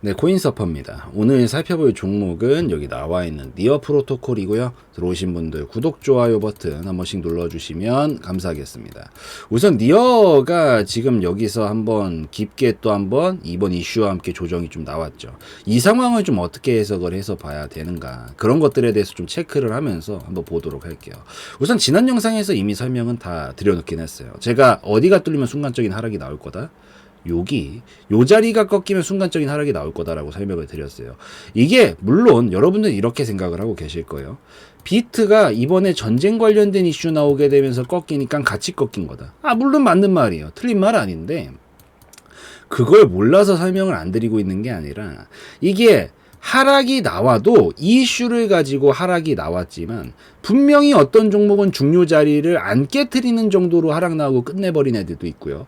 네, 코인서퍼입니다. 오늘 살펴볼 종목은 여기 나와 있는 니어 프로토콜이고요. 들어오신 분들 구독, 좋아요 버튼 한 번씩 눌러주시면 감사하겠습니다. 우선 니어가 지금 여기서 한번 깊게 또 한번 이번 이슈와 함께 조정이 좀 나왔죠. 이 상황을 좀 어떻게 해석을 해서 봐야 되는가 그런 것들에 대해서 좀 체크를 하면서 한번 보도록 할게요. 우선 지난 영상에서 이미 설명은 다 드려놓긴 했어요. 제가 어디가 뚫리면 순간적인 하락이 나올 거다. 여기 요 자리가 꺾이면 순간적인 하락이 나올 거다라고 설명을 드렸어요. 이게 물론 여러분들 이렇게 생각을 하고 계실 거예요. 비트가 이번에 전쟁 관련된 이슈 나오게 되면서 꺾이니까 같이 꺾인 거다. 아 물론 맞는 말이에요. 틀린 말 아닌데 그걸 몰라서 설명을 안 드리고 있는 게 아니라 이게 하락이 나와도 이 이슈를 가지고 하락이 나왔지만 분명히 어떤 종목은 중요 자리를 안 깨뜨리는 정도로 하락 나오고 끝내버린 애들도 있고요.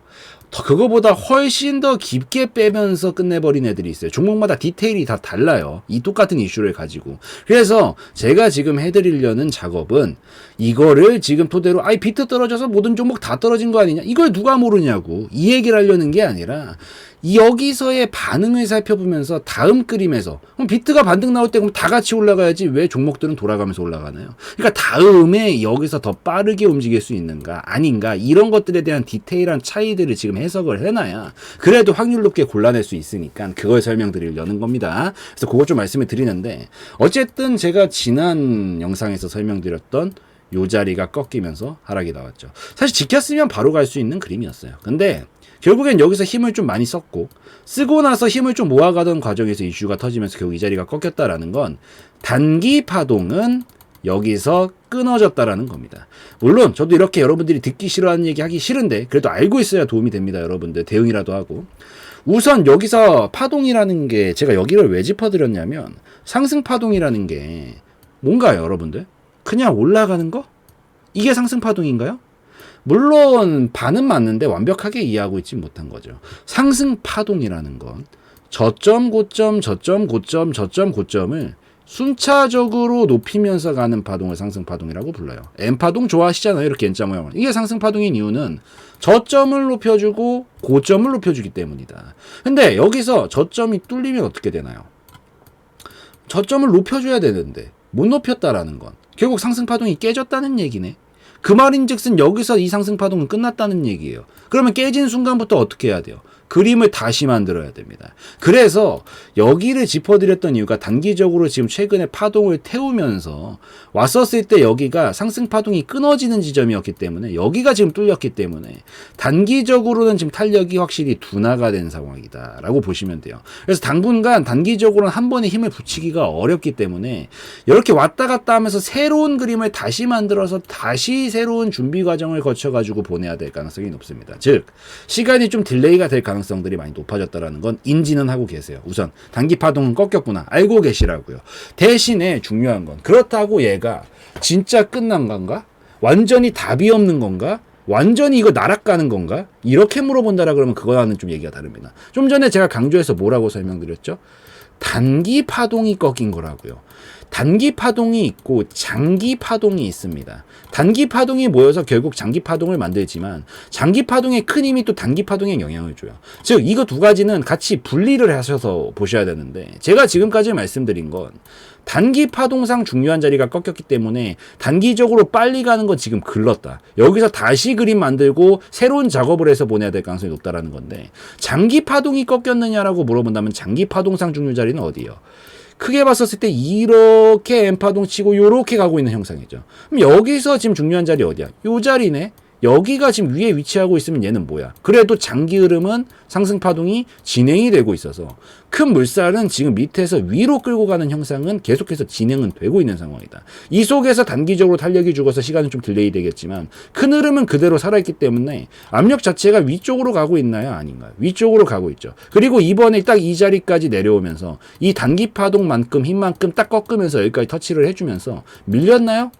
더 그거보다 훨씬 더 깊게 빼면서 끝내버린 애들이 있어요. 종목마다 디테일이 다 달라요. 이 똑같은 이슈를 가지고. 그래서 제가 지금 해드리려는 작업은 이거를 지금 토대로 아이 비트 떨어져서 모든 종목 다 떨어진 거 아니냐? 이걸 누가 모르냐고 이 얘기를 하려는 게 아니라 여기서의 반응을 살펴보면서 다음 그림에서 그럼 비트가 반등 나올 때 그럼 다 같이 올라가야지 왜 종목들은 돌아가면서 올라가나요? 그러니까 다음에 여기서 더 빠르게 움직일 수 있는가 아닌가 이런 것들에 대한 디테일한 차이들을 지금 해석을 해놔야 그래도 확률 높게 골라낼 수 있으니까 그걸 설명드리려는 겁니다. 그래서 그것 좀 말씀을 드리는데 어쨌든 제가 지난 영상에서 설명드렸던 요 자리가 꺾이면서 하락이 나왔죠. 사실 지켰으면 바로 갈 수 있는 그림이었어요. 근데 결국엔 여기서 힘을 좀 많이 썼고 쓰고 나서 힘을 좀 모아가던 과정에서 이슈가 터지면서 결국 이 자리가 꺾였다라는 건 단기 파동은 여기서 끊어졌다라는 겁니다. 물론 저도 이렇게 여러분들이 듣기 싫어하는 얘기 하기 싫은데 그래도 알고 있어야 도움이 됩니다, 여러분들. 대응이라도 하고. 우선 여기서 파동이라는 게 제가 여기를 왜 짚어드렸냐면 상승 파동이라는 게 뭔가요, 여러분들? 그냥 올라가는 거? 이게 상승 파동인가요? 물론 반은 맞는데 완벽하게 이해하고 있지 못한 거죠. 상승 파동이라는 건 저점 고점 저점 고점 저점 고점을 순차적으로 높이면서 가는 파동을 상승 파동이라고 불러요. M 파동 좋아하시잖아요. 이렇게 N자 모양을. 이게 상승 파동인 이유는 저점을 높여주고 고점을 높여주기 때문이다. 근데 여기서 저점이 뚫리면 어떻게 되나요? 저점을 높여줘야 되는데 못 높였다라는 건 결국 상승 파동이 깨졌다는 얘기네. 그 말인즉슨 여기서 이 상승 파동은 끝났다는 얘기예요. 그러면 깨진 순간부터 어떻게 해야 돼요? 그림을 다시 만들어야 됩니다. 그래서 여기를 짚어드렸던 이유가 단기적으로 지금 최근에 파동을 태우면서 왔었을 때 여기가 상승 파동이 끊어지는 지점이었기 때문에 여기가 지금 뚫렸기 때문에 단기적으로는 지금 탄력이 확실히 둔화가 된 상황이다라고 보시면 돼요. 그래서 당분간 단기적으로는 한 번에 힘을 붙이기가 어렵기 때문에 이렇게 왔다 갔다 하면서 새로운 그림을 다시 만들어서 다시 새로운 준비 과정을 거쳐가지고 보내야 될 가능성이 높습니다. 즉 시간이 좀 딜레이가 될 가능 가능성들이 많이 높아졌다라는 건 인지는 하고 계세요. 우선 단기 파동은 꺾였구나 알고 계시라고요. 대신에 중요한 건 그렇다고 얘가 진짜 끝난 건가? 완전히 답이 없는 건가? 완전히 이거 나락가는 건가? 이렇게 물어본다라 그러면 그거와는 좀 얘기가 다릅니다. 좀 전에 제가 강조해서 뭐라고 설명드렸죠? 단기 파동이 꺾인 거라고요. 단기 파동이 있고 장기 파동이 있습니다. 단기 파동이 모여서 결국 장기 파동을 만들지만 장기 파동의 큰 힘이 또 단기 파동에 영향을 줘요. 즉 이거 두 가지는 같이 분리를 하셔서 보셔야 되는데 제가 지금까지 말씀드린 건 단기 파동상 중요한 자리가 꺾였기 때문에 단기적으로 빨리 가는 건 지금 글렀다. 여기서 다시 그림 만들고 새로운 작업을 해서 보내야 될 가능성이 높다라는 건데 장기 파동이 꺾였느냐라고 물어본다면 장기 파동상 중요 자리는 어디예요? 크게 봤었을 때 이렇게 엠파동 치고 요렇게 가고 있는 형상이죠. 그럼 여기서 지금 중요한 자리 어디야? 요 자리네. 여기가 지금 위에 위치하고 있으면 얘는 뭐야? 그래도 장기 흐름은 상승 파동이 진행이 되고 있어서 큰 물살은 지금 밑에서 위로 끌고 가는 형상은 계속해서 진행은 되고 있는 상황이다. 이 속에서 단기적으로 탄력이 죽어서 시간은 좀 딜레이 되겠지만 큰 흐름은 그대로 살아있기 때문에 압력 자체가 위쪽으로 가고 있나요? 아닌가요? 위쪽으로 가고 있죠. 그리고 이번에 딱 이 자리까지 내려오면서 이 단기 파동만큼 힘만큼 딱 꺾으면서 여기까지 터치를 해주면서 밀렸나요?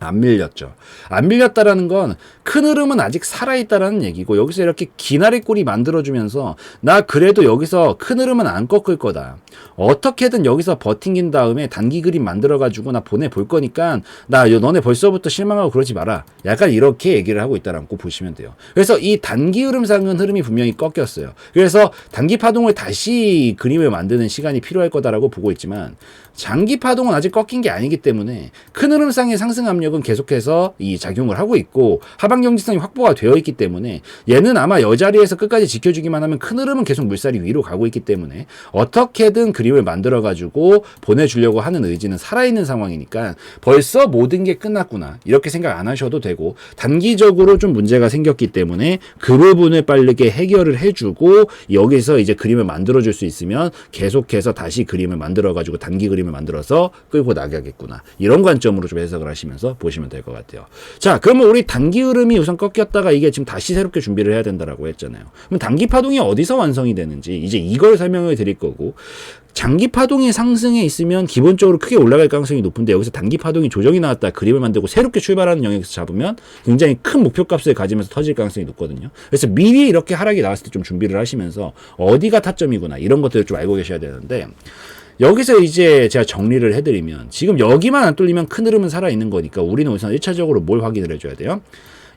안 밀렸죠. 안 밀렸다라는 건 큰 흐름은 아직 살아있다라는 얘기고 여기서 이렇게 기나리 꼴이 만들어주면서 나 그래도 여기서 큰 흐름은 안 꺾을 거다. 어떻게든 여기서 버팅긴 다음에 단기 그림 만들어가지고 나 보내볼 거니까 나 요- 너네 벌써부터 실망하고 그러지 마라. 약간 이렇게 얘기를 하고 있다라고 보시면 돼요. 그래서 이 단기 흐름상은 흐름이 분명히 꺾였어요. 그래서 단기 파동을 다시 그림을 만드는 시간이 필요할 거다라고 보고 있지만 장기 파동은 아직 꺾인 게 아니기 때문에 큰 흐름상의 상승 압력은 계속해서 이 작용을 하고 있고 하방 경지성이 확보가 되어 있기 때문에 얘는 아마 여자리에서 끝까지 지켜주기만 하면 큰 흐름은 계속 물살이 위로 가고 있기 때문에 어떻게든 그림을 만들어 가지고 보내주려고 하는 의지는 살아있는 상황이니까 벌써 모든 게 끝났구나. 이렇게 생각 안 하셔도 되고 단기적으로 좀 문제가 생겼기 때문에 그 부분을 빠르게 해결을 해주고 여기서 이제 그림을 만들어 줄 수 있으면 계속해서 다시 그림을 만들어 가지고 단기 그림을 만들어서 끌고 나가겠구나. 이런 관점으로 좀 해석을 하시면서 보시면 될 것 같아요. 자 그러면 우리 단기 흐름 이 우선 꺾였다가 이게 지금 다시 새롭게 준비를 해야 된다라고 했잖아요 그럼 단기 파동이 어디서 완성이 되는지 이제 이걸 설명을 드릴 거고 장기 파동이 상승해 있으면 기본적으로 크게 올라갈 가능성이 높은데 여기서 단기 파동이 조정이 나왔다 그림을 만들고 새롭게 출발하는 영역에서 잡으면 굉장히 큰 목표값을 가지면서 터질 가능성이 높거든요. 그래서 미리 이렇게 하락이 나왔을 때 좀 준비를 하시면서 어디가 타점이구나 이런 것들을 좀 알고 계셔야 되는데 여기서 이제 제가 정리를 해드리면 지금 여기만 안 뚫리면 큰 흐름은 살아있는 거니까 우리는 우선 1차적으로 뭘 확인을 해줘야 돼요?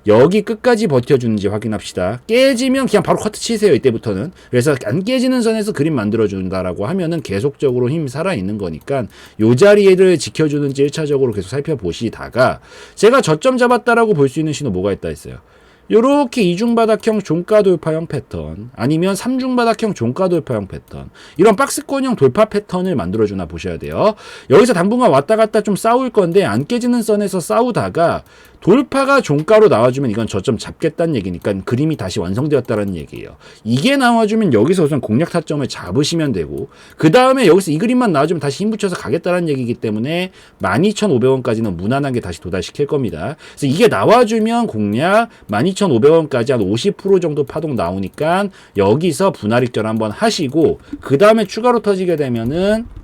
여기 끝까지 버텨주는지 확인합시다. 깨지면 그냥 바로 커트 치세요. 이때부터는. 그래서 안 깨지는 선에서 그림 만들어준다라고 하면은 계속적으로 힘이 살아있는 거니까 요 자리를 지켜주는지 1차적으로 계속 살펴보시다가 제가 저점 잡았다라고 볼 수 있는 신호 뭐가 있다 했어요. 요렇게 이중바닥형 종가 돌파형 패턴 아니면 삼중바닥형 종가 돌파형 패턴 이런 박스권형 돌파 패턴을 만들어주나 보셔야 돼요. 여기서 당분간 왔다 갔다 좀 싸울 건데 안 깨지는 선에서 싸우다가 돌파가 종가로 나와주면 이건 저점 잡겠다는 얘기니까 그림이 다시 완성되었다는 얘기예요. 이게 나와주면 여기서 우선 공략 타점을 잡으시면 되고 그 다음에 여기서 이 그림만 나와주면 다시 힘 붙여서 가겠다는 얘기이기 때문에 12,500원까지는 무난하게 다시 도달시킬 겁니다. 그래서 이게 나와주면 공략 12,500원까지 한 50% 정도 파동 나오니까 여기서 분할익절 한번 하시고 그 다음에 추가로 터지게 되면은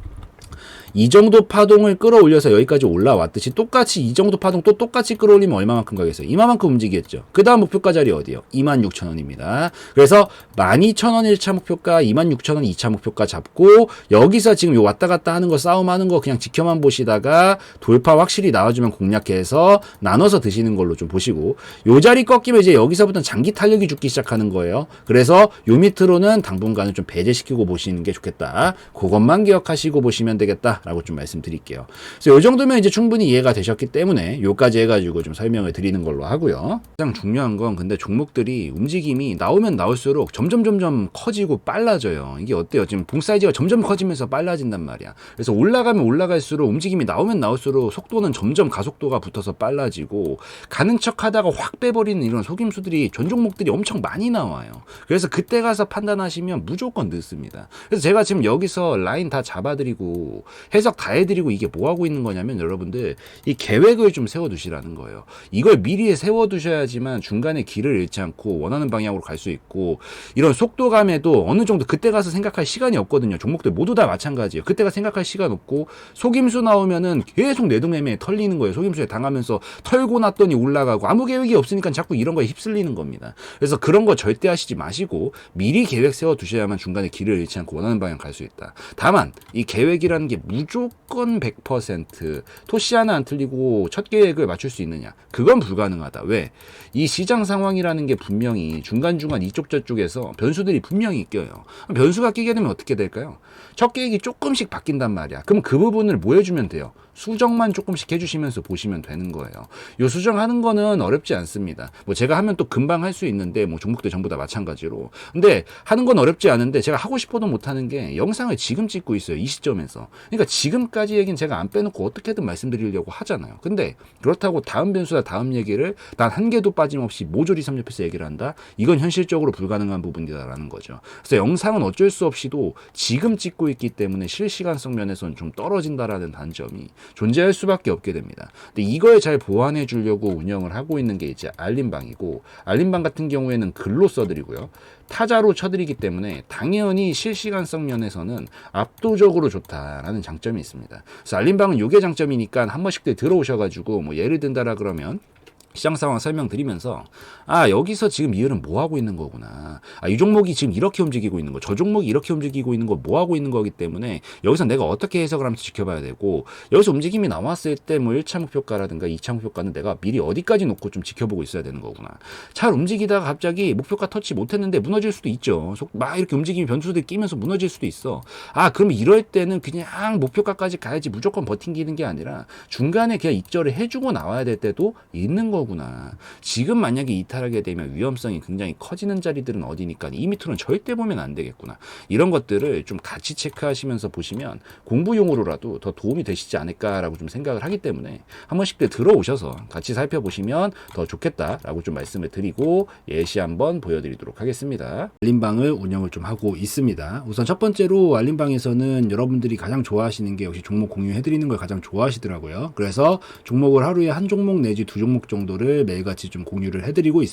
이 정도 파동을 끌어올려서 여기까지 올라왔듯이 똑같이 이 정도 파동 또 똑같이 끌어올리면 얼마만큼 가겠어요? 이만큼 움직이겠죠. 그 다음 목표가 자리 어디요? 26,000원입니다. 그래서 12,000원 1차 목표가, 26,000원 2차 목표가 잡고 여기서 지금 요 왔다 갔다 하는 거 싸움하는 거 그냥 지켜만 보시다가 돌파 확실히 나와주면 공략해서 나눠서 드시는 걸로 좀 보시고 요 자리 꺾이면 이제 여기서부터 장기 탄력이 죽기 시작하는 거예요. 그래서 요 밑으로는 당분간은 좀 배제시키고 보시는 게 좋겠다. 그것만 기억하시고 보시면 되겠다. 라고 좀 말씀드릴게요. 그래서 요 정도면 이제 충분히 이해가 되셨기 때문에 요까지 해가지고 좀 설명을 드리는 걸로 하고요. 가장 중요한 건 근데 종목들이 움직임이 나오면 나올수록 점점 점점 커지고 빨라져요. 이게 어때요? 지금 봉 사이즈가 점점 커지면서 빨라진단 말이야. 그래서 올라가면 올라갈수록 움직임이 나오면 나올수록 속도는 점점 가속도가 붙어서 빨라지고 가는 척 하다가 확 빼버리는 이런 속임수들이 전 종목들이 엄청 많이 나와요. 그래서 그때 가서 판단하시면 무조건 늦습니다. 그래서 제가 지금 여기서 라인 다 잡아드리고 해석 다 해드리고 이게 뭐 하고 있는 거냐면 여러분들 이 계획을 좀 세워두시라는 거예요. 이걸 미리 세워두셔야지만 중간에 길을 잃지 않고 원하는 방향으로 갈 수 있고 이런 속도감에도 어느 정도 그때 가서 생각할 시간이 없거든요. 종목들 모두 다 마찬가지예요. 그때가 생각할 시간 없고 속임수 나오면은 계속 내동매매에 털리는 거예요. 속임수에 당하면서 털고 났더니 올라가고 아무 계획이 없으니까 자꾸 이런 거에 휩쓸리는 겁니다. 그래서 그런 거 절대 하시지 마시고 미리 계획 세워두셔야만 중간에 길을 잃지 않고 원하는 방향 갈 수 있다. 다만 이 계획이라는 게 무 조건 100% 토시 하나 안 틀리고 첫 계획을 맞출 수 있느냐? 그건 불가능하다. 왜? 이 시장 상황이라는 게 분명히 중간중간 이쪽 저쪽에서 변수들이 분명히 껴요. 변수가 끼게 되면 어떻게 될까요? 첫 계획이 조금씩 바뀐단 말이야. 그럼 그 부분을 뭐 해주면 돼요? 수정만 조금씩 해주시면서 보시면 되는 거예요. 요 수정하는 거는 어렵지 않습니다. 뭐 제가 하면 또 금방 할 수 있는데 뭐 종목들 전부 다 마찬가지로. 근데 하는 건 어렵지 않은데 제가 하고 싶어도 못 하는 게 영상을 지금 찍고 있어요. 이 시점에서. 그러니까 지금까지 얘기는 제가 안 빼놓고 어떻게든 말씀드리려고 하잖아요. 근데 그렇다고 다음 변수나 다음 얘기를 단한 개도 빠짐없이 모조리 섭렵해서 얘기를 한다? 이건 현실적으로 불가능한 부분이다라는 거죠. 그래서 영상은 어쩔 수 없이도 지금 찍고 있기 때문에 실시간성 면에서는 좀 떨어진다라는 단점이 존재할 수밖에 없게 됩니다. 근데 이걸 잘 보완해 주려고 운영을 하고 있는 게 이제 알림방이고 알림방 같은 경우에는 글로 써드리고요. 타자로 쳐드리기 때문에 당연히 실시간성 면에서는 압도적으로 좋다라는 장점이 있습니다. 그래서 알림방은 요게 장점이니까 한 번씩들 들어오셔가지고 뭐 예를 든다라 그러면 시장 상황 설명드리면서 아 여기서 지금 이율은 뭐 하고 있는 거구나. 아 이 종목이 지금 이렇게 움직이고 있는 거 저 종목이 이렇게 움직이고 있는 거 뭐 하고 있는 거기 때문에 여기서 내가 어떻게 해석을 하면서 지켜봐야 되고 여기서 움직임이 나왔을 때 뭐 1차 목표가라든가 2차 목표가는 내가 미리 어디까지 놓고 좀 지켜보고 있어야 되는 거구나. 잘 움직이다가 갑자기 목표가 터치 못했는데 무너질 수도 있죠. 속- 막 이렇게 움직임이 변수들이 끼면서 무너질 수도 있어. 아 그러면 이럴 때는 그냥 목표가까지 가야지 무조건 버팅기는 게 아니라 중간에 그냥 입절을 해주고 나와야 될 때도 있는 거구나. 지금 만약에 이탈 하게 되면 위험성이 굉장히 커지는 자리들은 어디니까 이 밑으로는 절대 보면 안 되겠구나. 이런 것들을 좀 같이 체크하시면서 보시면 공부용으로라도 더 도움이 되시지 않을까라고 좀 생각을 하기 때문에 한 번씩 들어오셔서 같이 살펴보시면 더 좋겠다라고 좀 말씀을 드리고 예시 한번 보여드리도록 하겠습니다. 알림방을 운영을 좀 하고 있습니다. 우선 첫 번째로 알림방에서는 여러분들이 가장 좋아하시는 게 역시 종목 공유해드리는 걸 가장 좋아하시더라고요. 그래서 종목을 하루에 한 종목 내지 두 종목 정도를 매일같이 좀 공유를 해드리고 있습니다.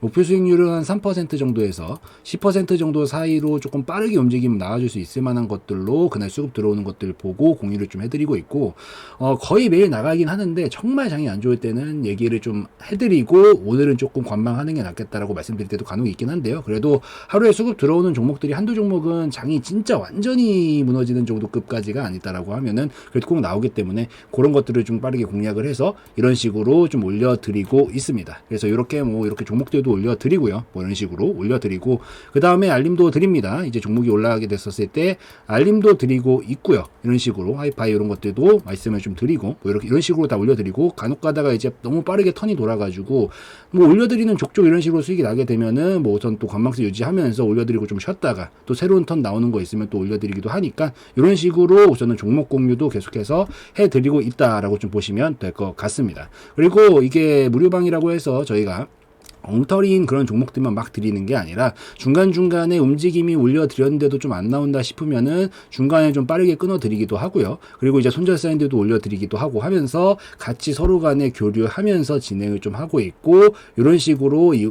목표 수익률은 한 3% 정도에서 10% 정도 사이로 조금 빠르게 움직이면 나와줄 수 있을 만한 것들로 그날 수급 들어오는 것들 보고 공유를 좀 해드리고 있고 어, 거의 매일 나가긴 하는데 정말 장이 안 좋을 때는 얘기를 좀 해드리고 오늘은 조금 관망하는 게 낫겠다라고 말씀드릴 때도 간혹 있긴 한데요. 그래도 하루에 수급 들어오는 종목들이 한두 종목은 장이 진짜 완전히 무너지는 정도 급까지가 아니다라고 하면은 그래도 꼭 나오기 때문에 그런 것들을 좀 빠르게 공략을 해서 이런 식으로 좀 올려드리고 있습니다. 그래서 이렇게 뭐 이렇게 종목들도 올려드리고요. 뭐 이런 식으로 올려드리고 그 다음에 알림도 드립니다. 이제 종목이 올라가게 됐었을 때 알림도 드리고 있고요. 이런 식으로 하이파이 이런 것들도 말씀을 좀 드리고 뭐 이렇게 이런 식으로 다 올려드리고 간혹 가다가 이제 너무 빠르게 턴이 돌아가지고 뭐 올려드리는 족족 이런 식으로 수익이 나게 되면은 뭐 우선 또 관망세 유지하면서 올려드리고 좀 쉬었다가 또 새로운 턴 나오는 거 있으면 또 올려드리기도 하니까 이런 식으로 우선은 종목 공유도 계속해서 해드리고 있다라고 좀 보시면 될 것 같습니다. 그리고 이게 무료방이라고 해서 저희가 엉터리인 그런 종목들만 막 드리는 게 아니라 중간중간에 움직임이 올려드렸는데도 좀 안 나온다 싶으면은 중간에 좀 빠르게 끊어드리기도 하고요. 그리고 이제 손절 사인들도 올려드리기도 하고 하면서 같이 서로 간에 교류하면서 진행을 좀 하고 있고 이런 식으로 이